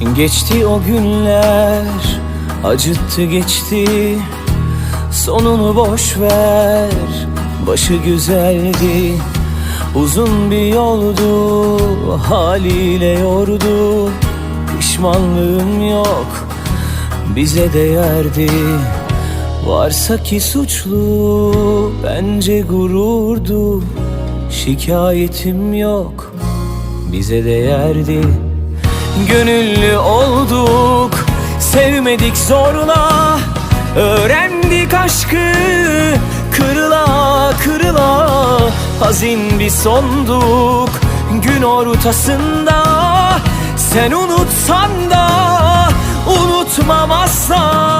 Geçti o günler acıttı geçti. Sonunu boş ver başı güzeldi. Uzun bir yoldu haliyle yordu. Pişmanlığım yok bize değerdi. Varsa ki suçlu bence gururdu. Şikayetim yok bize değerdi Gönüllü olduk. Sevmedik zorla Öğrendik aşkı. Kırıla kırıla Hazin bir sonduk. Gün ortasında Sen unutsan da unutmam asla.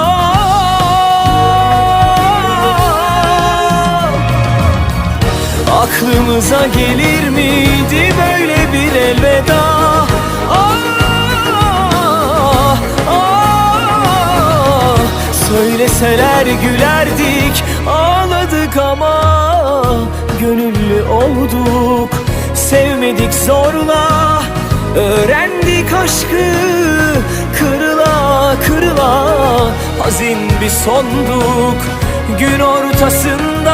Aklımıza gelir miydi böyle bir elveda Söyleseler gülerdik ağladık ama Gönüllü olduk. Sevmedik zorla Öğrendik aşkı kırıla kırıla Hazin bir sonduk. Gün ortasında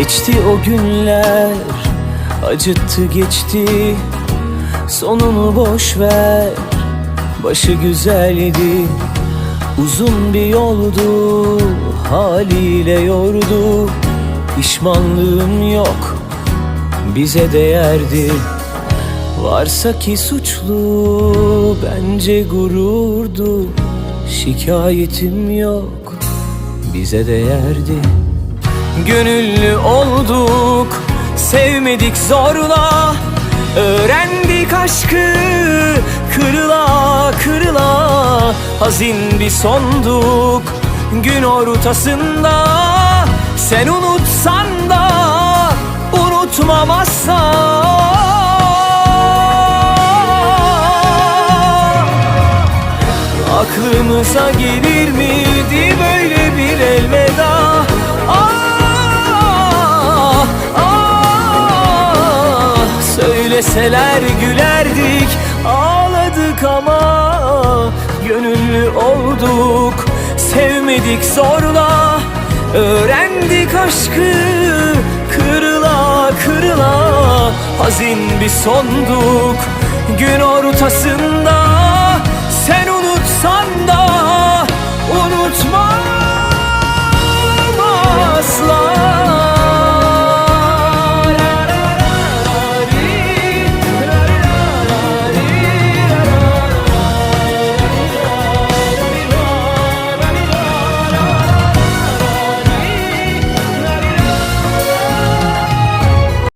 Geçti o günler acıttı geçti. Sonunu boş ver başı güzeldi. Uzun bir yoldu haliyle yordu. Pişmanlığım yok bize değerdi. Varsa ki suçlu bence gururdu. Şikayetim yok bize değerdi Gönüllü olduk. Sevmedik zorla Öğrendik aşkı. Kırıla kırıla Hazin bir sonduk. Gün ortasında Sen unutsan da Unutmam asla Aklımıza gelir miydi Söyleseler gülerdik ağladık ama Gönüllü olduk. Sevmedik zorla Öğrendik aşkı kırıla kırıla. Hazin bir sonduk gün ortasında